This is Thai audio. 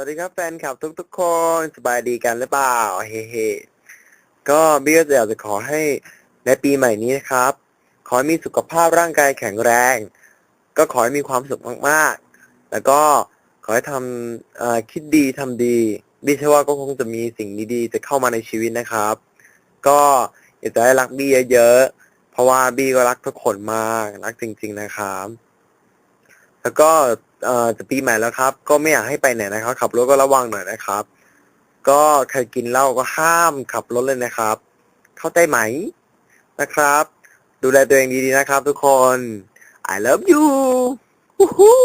วัสดีครับแฟนคลับทุกๆคนสบายดีกันหรือเปล่าเฮ้เฮก็บี้ก็อยากจะขอให้ในปีใหม่นี้นะครับ ขอให้มีสุขภาพร่างกายแข็งแรง ก็ขอให้มีความสุขมากๆ แล้วก็ขอให้ทำคิดดีทำดีบี้เชื่อว่าก็คงจะมีสิ่งดีๆจะเข้ามาในชีวิตนะครับ ก็อยากจะให้รักบี้เยอะๆเพราะว่าบี้ก็รักทุกคนมากรักจริง ๆนะครับ แล้วก็เอ่อจะปีใหม่แล้วครับ ก็ไม่อยากให้ไปไหนนะครับ ขับรถก็ระวังหน่อยนะครับ ก็ใครกินเหล้าก็ห้ามขับรถเลยนะครับ เข้าใจไหมนะครับ ดูแลตัวเองดีๆนะครับ ทุกคน I love you ฮู้